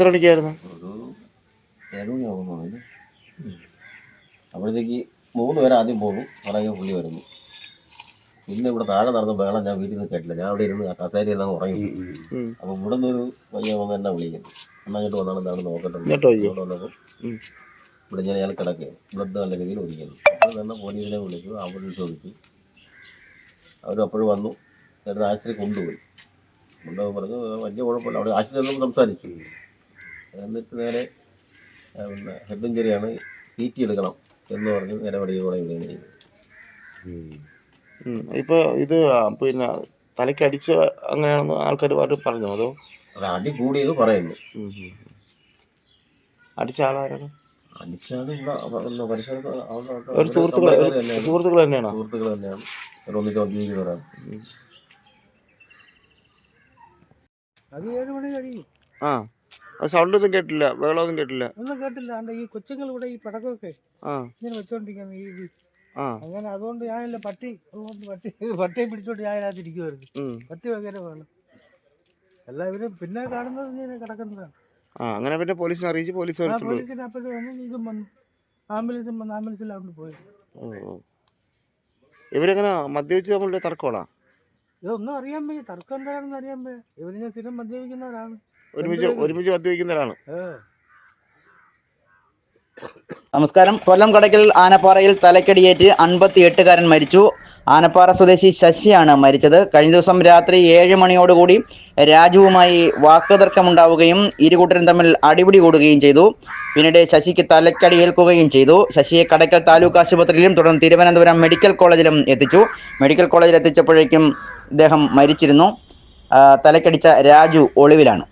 എത്ര മണിക്കായിരുന്നു? ഒരു ഏഴുമണിയാകുന്നു അതിന് അപ്പോഴത്തേക്ക് മൂന്ന് പേര് ആദ്യം പോകും. പുറകെ പുള്ളി വരുന്നു. പിന്നെ ഇവിടെ താഴെ നടന്ന ബഹളം ഞാൻ വീട്ടിൽ നിന്ന് കേട്ടില്ല. ഞാൻ അവിടെ ഇരുന്ന് കസേരയിൽ നിന്ന് ഉറങ്ങി. ഉം. അപ്പം ഇവിടെ നിന്നൊരു പയ്യ വന്ന് എന്നെ വിളിക്കുന്നു. എന്നാ അങ്ങോട്ട് വന്നാണ് എന്താണ് നോക്കട്ടെ വന്നപ്പോൾ ഇവിടെ ഞാൻ അയാൾ കിടക്കുകയാണ്. ബ്ലഡ് നല്ല രീതിയിൽ ഒഴിക്കുന്നു അപ്പോൾ തന്നെ പോലീസിനെ വിളിച്ചു. അവിടെ ചോദിച്ചു. അവരും അപ്പോഴും വന്നു. എന്നിട്ട് ആശുപത്രി കൊണ്ടുപോയി. കൊണ്ടുപോയി പറഞ്ഞു വലിയ കുഴപ്പമില്ല. അവിടെ ആശുപത്രി സംസാരിച്ചു. എന്നിട്ട് നേരെ ഹെഡ് ഇഞ്ചറിയാണ് സി ടി എടുക്കണം എന്ന് പറഞ്ഞ് നേരെ വടിയോടെ ഇവിടെ. ഇപ്പൊ ഇത് പിന്നെ തലയ്ക്ക് അടിച്ച അങ്ങനെയാണെന്ന് ആൾക്കാർ പാട്ട് പറഞ്ഞു? അതോ? അടി കൂടിയത് പറയുന്നു. അടിച്ച ആളാരാണ്? ഒരു സുഹൃത്തുക്കൾ തന്നെയാണ്. സുഹൃത്തുക്കൾ തന്നെയാണ്. ഒരു ഒന്നിച്ച് വന്നിരിക്കുന്നവരാണ്. അത് ഏഴ് മണി കഴിയും ആ. അത് സൗണ്ട് ഒന്നും കേട്ടില്ല ബഹളമൊന്നും കേട്ടില്ല. ഒന്നും കേട്ടില്ല. അണ്ട ഈ കൊച്ചുങ്ങൾ ഇവിടെ ഈ പടക്കമൊക്കെ ആ. ഇങ്ങനെ വെച്ചോണ്ടിരിക്കുന്നു ഈ ഇത്. ആ. അങ്ങനെ അതുകൊണ്ട് ഞാനില്ല പട്ടി അതുകൊണ്ട് പട്ടി പട്ടിയെ പിടിച്ചോണ്ട് ഞാൻ അതിനകത്ത് ഇരിക്കുമായിരുന്നു. പട്ടി ഭയങ്കര വേണം എല്ലാവരും പിന്നെ കാണുന്നത് ഇങ്ങനെ കിടക്കുന്നതാണ്. ആ അങ്ങനെ പിന്നെ പോലീസിനെ അറിയിച്ച് പോലീസ് ആ വരത്തുള്ളൂ പോലീസിന് അപ്പോഴും വന്നു ഇതും വന്നു. ആംബുലൻസും വന്നു ആംബുലൻസിലാണ് പോയത്. ഓ. ഇവരെങ്ങനെ മദ്യപിച്ച് നമ്മളുടെ തർക്കമാണോ? ഇതൊന്നും അറിയാൻ വയ്യ തർക്കം എന്താണെന്ന് അറിയാൻ വയ്യ. ഇവരിങ്ങനെ സ്ഥിരം മദ്യപിക്കുന്നവരാണ്. ഒരുമിച്ച് ഒരുമിച്ച് നമസ്കാരം. കൊല്ലം കടയ്ക്കൽ ആനപ്പാറയിൽ തലക്കടിയേറ്റ് അൻപത്തി എട്ടുകാരൻ മരിച്ചു. ആനപ്പാറ സ്വദേശി ശശിയാണ് മരിച്ചത്. കഴിഞ്ഞ ദിവസം രാത്രി ഏഴ് മണിയോടുകൂടി രാജുവുമായി വാക്കുതർക്കമുണ്ടാവുകയും ഇരുകൂട്ടരും തമ്മിൽ അടിപിടി കൂടുകയും ചെയ്തു. പിന്നീട് ശശിക്ക് തലക്കടി ഏൽക്കുകയും ചെയ്തു. ശശിയെ കടയ്ക്കൽ താലൂക്ക് ആശുപത്രിയിലും തുടർന്ന് തിരുവനന്തപുരം മെഡിക്കൽ കോളേജിലും എത്തിച്ചു. മെഡിക്കൽ കോളേജിൽ എത്തിച്ചപ്പോഴേക്കും ഇദ്ദേഹം മരിച്ചിരുന്നു. തലക്കടിച്ച രാജു ഒളിവിലാണ്.